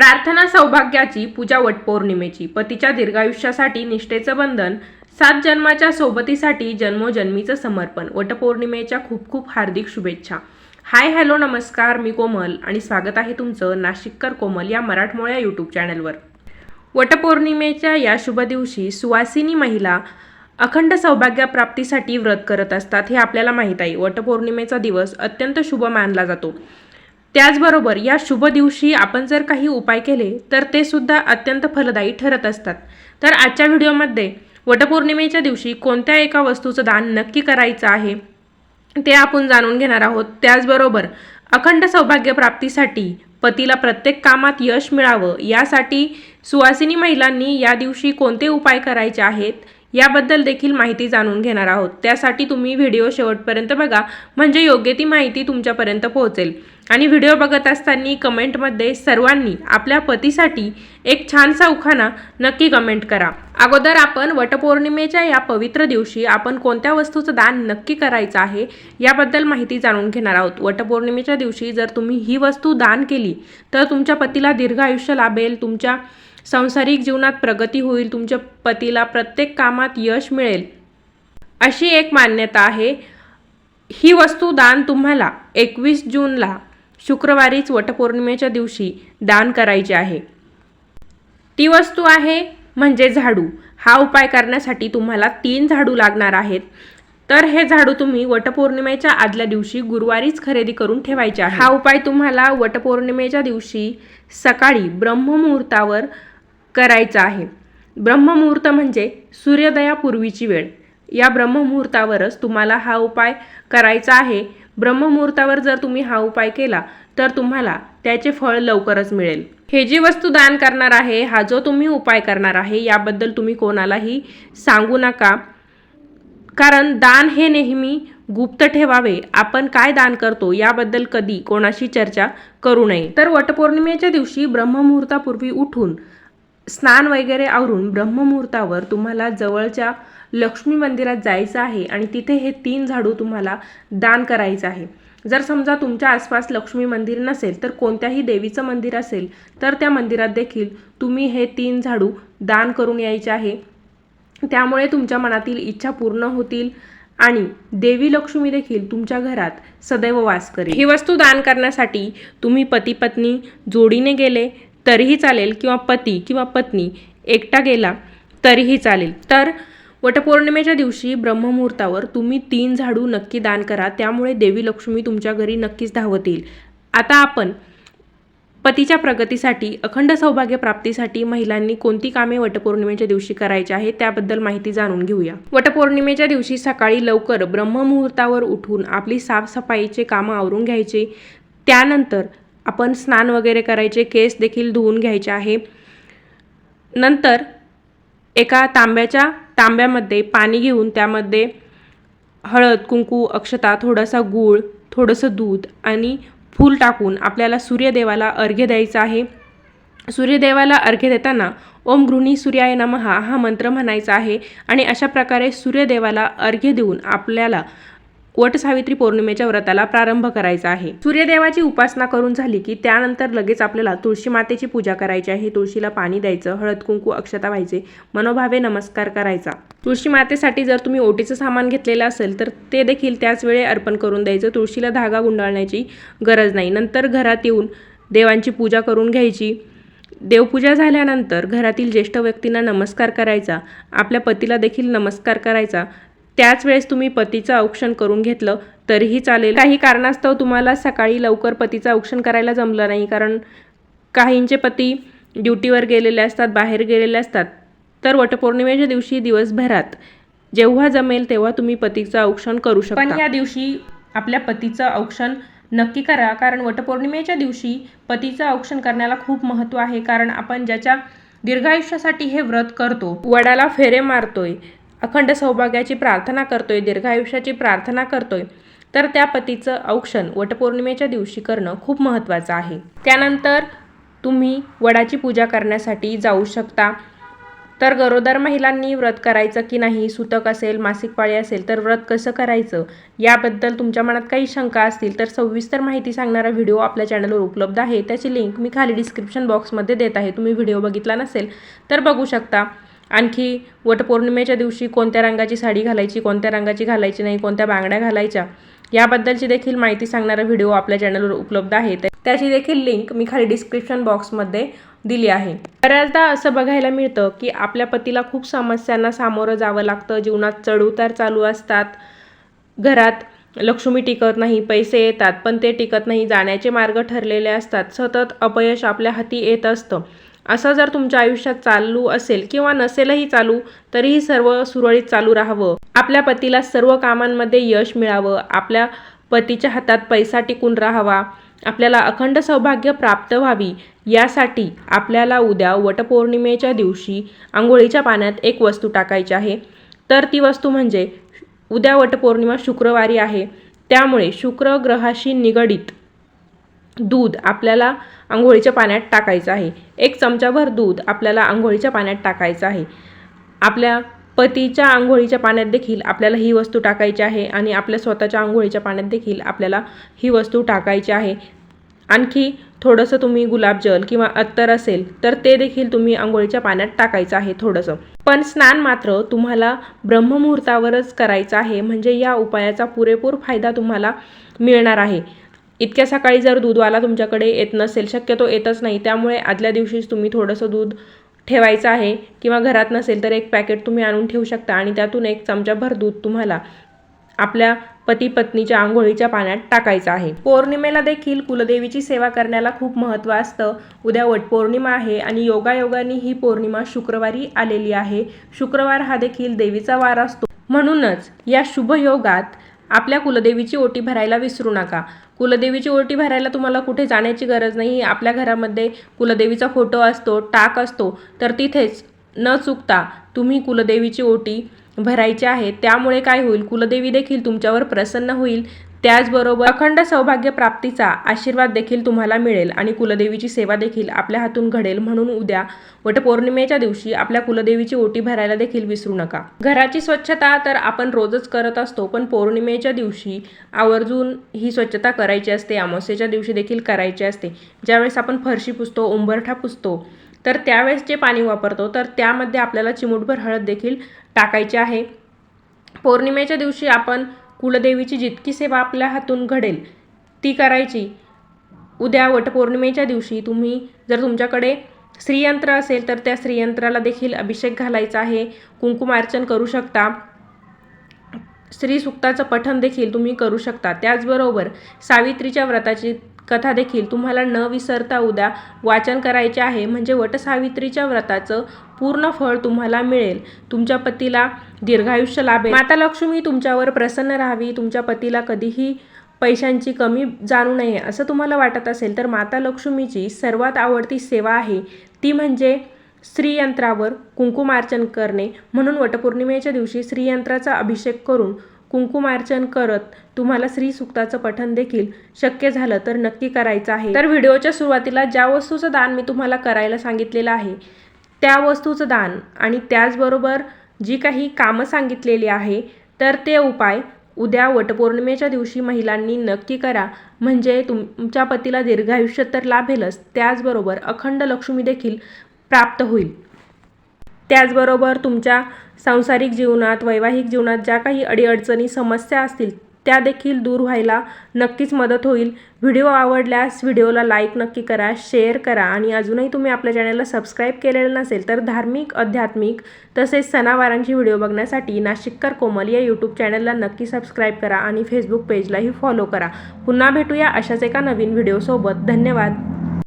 प्रार्थना सौभाग्याची पूजा वटपौर्णिमेची पतीच्या दीर्घायुष्यासाठी निष्ठेचं बंधन सात जन्माच्या सोबतीसाठी जन्मोजन्मीचं समर्पण वटपौर्णिमेच्या खूप खूप हार्दिक शुभेच्छा. हाय हॅलो नमस्कार मी कोमल आणि स्वागत आहे तुमचं नाशिककर कोमल या मराठमोळ्या यूट्यूब चॅनलवर. वटपौर्णिमेच्या या शुभ दिवशी सुवासिनी महिला अखंड सौभाग्यप्राप्तीसाठी व्रत करत असतात हे आपल्याला माहीत आहे. वटपौर्णिमेचा दिवस अत्यंत शुभ मानला जातो. त्याचबरोबर या शुभ दिवशी आपण जर काही उपाय केले तर ते सुद्धा अत्यंत फलदायी ठरत असतात. तर आजच्या व्हिडिओमध्ये वटपौर्णिमेच्या दिवशी कोणत्या एका वस्तूचं दान नक्की करायचं आहे ते आपण जाणून घेणार आहोत. त्याचबरोबर अखंड सौभाग्य प्राप्तीसाठी पतीला प्रत्येक कामात यश मिळावं यासाठी सुवासिनी महिलांनी या दिवशी कोणते उपाय करायचे आहेत याबद्दल देखील माहिती जाणून घेणार आहोत. त्यासाठी तुम्ही व्हिडिओ शेवटपर्यंत बघा. म्हणजे योग्य ती माहिती तुमच्यापर्यंत पोहोचेल. आणि व्हिडिओ बघत असताना कमेंटमध्ये सर्वांनी आपल्या पतीसाठी एक छानसा उखाणा नक्की कमेंट करा. अगोदर आपण वटपौर्णिमेच्या या पवित्र दिवशी आपण कोणत्या वस्तूचं दान नक्की करायचं आहे याबद्दल माहिती जाणून घेणार आहोत. वटपौर्णिमेच्या दिवशी जर तुम्ही ही वस्तू दान केली तर तुमच्या पतीला दीर्घ आयुष्य लाभेल. तुमच्या सांसारिक जीवनात प्रगती होईल तुमच्या पतीला प्रत्येक कामात यश मिळेल. अशी एक मान्यता आहे. ही वस्तू दान तुम्हाला एकवीस जूनला शुक्रवारीच वटपौर्णिमेच्या दिवशी दान करायची आहे. ती वस्तू आहे म्हणजे झाडू. हा उपाय करण्यासाठी तुम्हाला तीन झाडू लागणार आहेत. तर हे झाडू तुम्ही वटपौर्णिमेच्या आदल्या दिवशी गुरुवारीच खरेदी करून ठेवायचे हा उपाय तुम्हाला वटपौर्णिमेच्या दिवशी सकाळी ब्रह्ममुहूर्तावर करायचा आहे. ब्रह्ममुहूर्त म्हणजे सूर्योदयापूर्वीची वेळ. या ब्रह्ममुहूर्तावरच तुम्हाला हा उपाय करायचा आहे. ब्रह्ममुहूर्तावर जर तुम्ही हा उपाय केला तर तुम्हाला त्याचे फळ लवकरच मिळेल. हे जी वस्तू दान करणार आहे हा जो तुम्ही उपाय करणार आहे याबद्दल तुम्ही कोणालाही सांगू नका. कारण दान हे नेहमी गुप्त ठेवावे. आपण काय दान करतो याबद्दल कधी कोणाशी चर्चा करू नये. तर वटपौर्णिमेच्या दिवशी ब्रह्ममुहूर्तापूर्वी उठून स्नान वगैरे आवरून ब्रह्ममुहूर्तावर तुम्हाला जवळच्या लक्ष्मी मंदिरात जायचं आहे आणि तिथे हे तीन झाडू तुम्हाला दान करायचं आहे. जर समजा तुमच्या आसपास लक्ष्मी मंदिर नसेल तर कोणत्याही देवीचं मंदिर असेल तर त्या मंदिरात देखील तुम्ही हे तीन झाडू दान करून यायचे आहे. त्यामुळे तुमच्या मनातील इच्छा पूर्ण होतील आणि देवी लक्ष्मी देखील तुमच्या घरात सदैव वास करेल. ही वस्तू दान करण्यासाठी तुम्ही पती पत्नी जोडीने गेले तरीही चालेल किंवा पती किंवा पत्नी एकटा गेला तरीही चालेल. तर वटपौर्णिमेच्या दिवशी ब्रह्ममुहूर्तावर तुम्ही तीन झाडू नक्की दान करा. त्यामुळे देवी लक्ष्मी तुमच्या घरी नक्कीच धावत येईल. आता आपण पतीच्या प्रगतीसाठी अखंड सौभाग्य प्राप्तीसाठी महिलांनी कोणती कामे वटपौर्णिमेच्या दिवशी करायची आहे त्याबद्दल माहिती जाणून घेऊया. वटपौर्णिमेच्या दिवशी सकाळी लवकर ब्रह्ममुहूर्तावर उठून आपली साफसफाईचे कामं आवरून घ्यायचे. त्यानंतर आपण स्नान वगैरे करायचे केस देखील धुवून घ्यायचे आहे. नंतर एका तांब्याच्या तांब्यामध्ये पाणी घेऊन त्यामध्ये हळद कुंकू अक्षता थोडासा गूळ थोडंसं दूध आणि फूल टाकून आपल्याला सूर्यदेवाला अर्घ्य द्यायचा आहे. सूर्यदेवाला अर्घ्य देताना ओम गृहिणी सूर्याय नमहा हा मंत्र म्हणायचा आहे आणि अशा प्रकारे सूर्यदेवाला अर्घ्य देऊन आपल्याला वटसावित्री पौर्णिमेच्या व्रताला प्रारंभ करायचा आहे. सूर्यदेवाची उपासना करून झाली की त्यानंतर लगेच आपल्याला तुळशी मातेची पूजा करायची आहे. तुळशीला पाणी द्यायचं हळद कुंकू अक्षता व्हायचे मनोभावे नमस्कार करायचा. तुळशी मातेसाठी जर तुम्ही ओटीचं सामान घेतलेलं असेल तर ते देखील त्याच वेळी अर्पण करून द्यायचं. तुळशीला धागा गुंडाळण्याची गरज नाही. नंतर घरात येऊन देवांची पूजा करून घ्यायची. देवपूजा झाल्यानंतर घरातील ज्येष्ठ व्यक्तींना नमस्कार करायचा. आपल्या पतीला देखील नमस्कार करायचा. त्याच वेळेस तुम्ही पतीचं औक्षण करून घेतलं तरीही चालेल. काही कारणास्तव तुम्हाला सकाळी लवकर पतीचं औक्षण करायला जमलं नाही कारण काहींचे पती ड्युटीवर गेलेले असतात बाहेर गेलेले असतात. तर वटपौर्णिमेच्या दिवशी दिवसभरात जेव्हा जमेल तेव्हा तुम्ही पतीचं औक्षण करू शकता. पण या दिवशी आपल्या पतीचं औक्षण नक्की करा कारण वटपौर्णिमेच्या दिवशी पतीचं औक्षण करण्याला खूप महत्त्व आहे कारण आपण ज्याच्या दीर्घायुष्यासाठी हे व्रत करतो वडाला फेरे मारतोय अखंड सौभाग्याची प्रार्थना करतोय दीर्घायुष्याची प्रार्थना करतोय तर त्या पतीचं औक्षण वटपौर्णिमेच्या दिवशी करणं खूप महत्त्वाचं आहे. त्यानंतर तुम्ही वडाची पूजा करण्यासाठी जाऊ शकता. तर गरोदर महिलांनी व्रत करायचं की नाही सुतक असेल मासिक पाळी असेल तर व्रत कसं करायचं याबद्दल तुमच्या मनात काही शंका असतील तर सविस्तर माहिती सांगणारा व्हिडिओ आपल्या चॅनलवर उपलब्ध आहे. त्याची लिंक मी खाली डिस्क्रिप्शन बॉक्समध्ये देत आहे. तुम्ही व्हिडिओ बघितला नसेल तर बघू शकता. आणखी वटपौर्णिमेच्या दिवशी कोणत्या रंगाची साडी घालायची कोणत्या रंगाची घालायची नाही कोणत्या बांगड्या घालायच्या याबद्दलची देखील माहिती सांगणारा व्हिडिओ आपल्या चॅनलवर उपलब्ध आहे. त्याची देखील लिंक मी खाली डिस्क्रिप्शन बॉक्समध्ये दिली आहे. बऱ्याचदा असं बघायला मिळतं की आपल्या पतीला खूप समस्यांना सामोरं जावं लागतं जीवनात चढउतार चालू असतात घरात लक्ष्मी टिकत नाही पैसे येतात पण ते टिकत नाही जाण्याचे मार्ग ठरलेले असतात सतत अपयश आपल्या हाती येत असतं. असं जर तुमच्या आयुष्यात चालू असेल किंवा नसेलही चालू तरीही सर्व सुरळीत चालू राहावं. आपल्या पतीला सर्व कामांमध्ये यश मिळावं. आपल्या पतीच्या हातात पैसा टिकून राहावा. आपल्याला अखंड सौभाग्य प्राप्त व्हावी. यासाठी आपल्याला उद्या वटपौर्णिमेच्या दिवशी आंघोळीच्या पाण्यात एक वस्तू टाकायची आहे. तर ती वस्तू म्हणजे उद्या वटपौर्णिमा शुक्रवारी आहे. त्यामुळे शुक्र ग्रहाशी निगडीत दूध आपल्याला आंघोळीच्या पाण्यात टाकायचं आहे. एक चमचाभर दूध आपल्याला आंघोळीच्या पाण्यात टाकायचं आहे. आपल्या पतीच्या आंघोळीच्या पाण्यात देखील आपल्याला ही वस्तू टाकायची आहे आणि आपल्या स्वतःच्या आंघोळीच्या पाण्यात देखील आपल्याला ही वस्तू टाकायची आहे. आणखी थोडंसं तुम्ही गुलाबजल किंवा अत्तर असेल तर ते देखील तुम्ही आंघोळीच्या पाण्यात टाकायचं आहे थोडंसं. पण स्नान मात्र तुम्हाला ब्रह्ममुहूर्तावरच करायचं आहे. म्हणजे या उपायाचा पुरेपूर फायदा तुम्हाला मिळणार आहे. इतक्या सकाळी जर दूधवाला तुमच्याकडे येत नसेल शक्यतो येतच नाही. त्यामुळे आदल्या दिवशीच तुम्ही थोडंसं दूध ठेवायचं आहे किंवा घरात नसेल तर एक पॅकेट तुम्ही आणून ठेवू शकता आणि त्यातून एक चमचाभर दूध तुम्हाला आपल्या पती पत्नीच्या आंघोळीच्या पाण्यात टाकायचं आहे. पौर्णिमेला देखील कुलदेवीची सेवा करण्याला खूप महत्त्व असतं. उद्या वटपौर्णिमा आहे आणि योगायोगाने ही पौर्णिमा शुक्रवारी आलेली आहे. शुक्रवार हा देखील देवीचा वार असतो. म्हणूनच या शुभ योगात आपल्या कुलदेवीची ओटी भरायला विसरू नका. कुलदेवीची ओटी भरायला तुम्हाला कुठे जाण्याची गरज नाही. आपल्या घरामध्ये कुलदेवीचा फोटो असतो टाक असतो तर तिथेच न चुकता तुम्ही कुलदेवीची ओटी भरायची आहे. त्यामुळे काय होईल? कुलदेवी देखील तुमच्यावर प्रसन्न होईल. त्याचबरोबर अखंड सौभाग्य प्राप्तीचा आशीर्वाद देखील तुम्हाला मिळेल आणि कुलदेवीची सेवा देखील आपल्या हातून घडेल म्हणून उद्या वटपौर्णिमेच्या दिवशी आपल्या कुलदेवीची ओटी भरायला देखील विसरू नका. घराची स्वच्छता तर आपण रोजच करत असतो पण पौर्णिमेच्या दिवशी आवर्जून ही स्वच्छता करायची असते अमावस्येच्या दिवशी देखील करायची असते. ज्यावेळेस आपण फरशी पुसतो उंबरठा पुसतो तर त्यावेळेस जे पाणी वापरतो तर त्यामध्ये आपल्याला चिमूटभर हळद देखील टाकायची आहे. पौर्णिमेच्या दिवशी आपण कुलदेवीची जितकी सेवा आपल्या हातून घडेल ती करायची. उद्या वटपौर्णिमेच्या दिवशी तुम्ही जर तुमच्याकडे श्रीयंत्र असेल तर त्या श्रीयंत्राला देखील अभिषेक घालायचा आहे. कुंकुमार्चन करू शकता. श्रीसुक्ताचं पठण देखील तुम्ही करू शकता. त्याचबरोबर सावित्रीच्या व्रताची कथा देखील तुम्हाला न विसरता उद्या वाचन करायचे आहे. म्हणजे वटसावित्रीच्या व्रताचं पूर्ण फळ तुम्हाला मिळेल. तुमच्या पतीला दीर्घायुष्य लाभेल. माता लक्ष्मी तुमच्यावर प्रसन्न राहावी. तुमच्या पतीला कधीही पैशांची कमी जाणू नये असं तुम्हाला वाटत असेल तर माता लक्ष्मीची सर्वात आवडती सेवा आहे. ती म्हणजे श्रीयंत्रावर कुंकुमार्चन करणे. म्हणून वटपौर्णिमेच्या दिवशी श्रीयंत्राचा अभिषेक करून कुंकुमार्चन करत तुम्हाला श्री सुक्ताचं पठन देखील शक्य झालं तर नक्की करायचं आहे. तर व्हिडिओच्या सुरुवातीला ज्या वस्तूचं दान मी तुम्हाला करायला सांगितलेलं आहे त्या वस्तूचं दान आणि त्याचबरोबर जी काही कामं सांगितलेली आहे तर ते उपाय उद्या वटपौर्णिमेच्या दिवशी महिलांनी नक्की करा. म्हणजे तुमच्या पतीला दीर्घायुष्य तर लाभेलच त्याचबरोबर अखंड लक्ष्मी देखील प्राप्त होईल. त्याचबरोबर तुमच्या सांसारिक जीवनात वैवाहिक जीवनात ज्या काही अडीअडचणी समस्या असतील त्या देखील दूर व्हायला नक्कीच मदत होईल. व्हिडिओ आवडल्यास व्हिडिओला लाईक नक्की करा शेअर करा आणि अजूनही तुम्ही आपल्या चॅनलला सबस्क्राईब केलेलं नसेल तर धार्मिक आध्यात्मिक तसेच सणावारांची व्हिडिओ बघण्यासाठी नाशिककर कोमल या यूट्यूब चॅनलला नक्की सबस्क्राईब करा आणि फेसबुक पेजलाही फॉलो करा. पुन्हा भेटूया अशाच एका नवीन व्हिडिओसोबत. धन्यवाद.